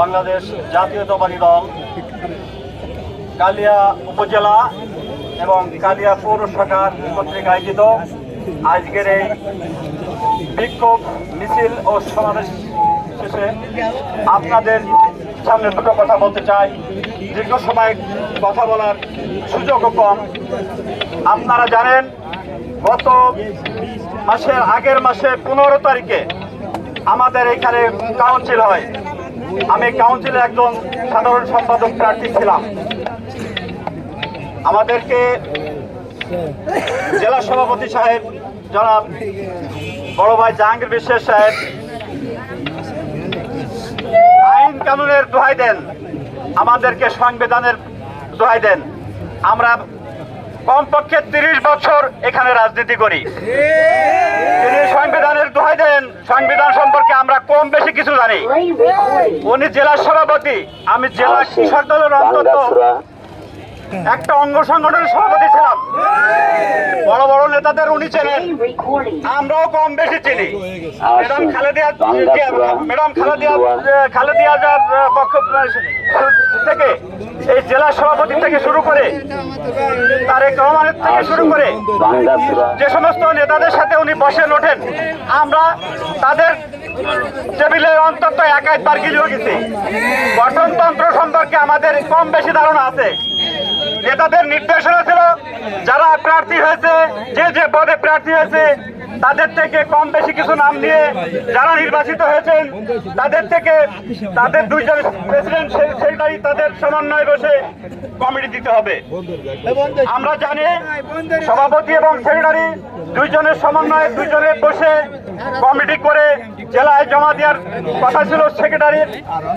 বাংলাদেশ জাতীয়তাবাদী দল, কালিয়া উপজেলা এবং কালিয়া পৌর শাখার কর্তৃক আয়োজিত আজকের এই বিক্ষোভ মিছিল ও সমাবেশ শেষে আপনাদের সামনে দুটো কথা বলতে চাই। দীর্ঘ সময় কথা বলার সুযোগও কম। আপনারা জানেন, গত মাসের আগের মাসে পনেরো তারিখে আমাদের এখানে কাউন্সিল হয়। আমি কাউন্সিলের একজন সাধারণ সম্পাদক প্রার্থী ছিলাম। আমাদেরকে জেলা সভাপতি সাহেব জনাব বড় ভাই জাহাঙ্গীর বিশ্বাস সাহেব আইন কানুনের দোহাই দেন, আমাদেরকে সংবিধানের দোহাই দেন। আমরা কমপক্ষে তিরিশ বছর এখানে রাজনীতি করি। তিনি সংবিধানের দোহাই দেন, সংবিধান সম্পর্কে আমরা কম বেশি কিছু জানি। উনি জেলা সভাপতি আমি জেলা কৃষক দলের অন্তত একটা অঙ্গ সংগঠনের সভাপতি ছিলাম। নেতাদের উনি চেনেন। আমরাও কম বেশি চিনি। ম্যাডাম খালেদিয়া ম্যাডাম খালেদিয়া খালেদিয়া যার পক্ষ, থেকে, এই জেলা সভাপতি থেকে শুরু করে, তারেক রহমানের থেকে শুরু করে, যে সমস্ত নেতাদের সাথে উনি বসেন ওঠেন আমরা তাদের টেবিলে অন্তত এক একবার গিলেও গেছি। গঠনতন্ত্র সম্পর্কে আমাদের কম বেশি ধারণা আছে। নেতাদের নির্দেশনা ছিল, যারা প্রার্থী হয়েছে, যে যে পদে প্রার্থী হয়েছে, তাদের থেকে কম বেশি কিছু নাম নিয়ে যারা নির্বাচিত হয়েছেন, তাদের থেকে তাদের দুইজন প্রেসিডেন্ট সেক্রেটারি তাদের সমন্বয়ে বসে কমিটি দিতে হবে। আমরা জানি সভাপতি এবং সেক্রেটারি দুইজনের সমন্বয়ে দুইজনে বসে কমিটি করে জেলায় জমা দেওয়ার কথা ছিল সেক্রেটারির।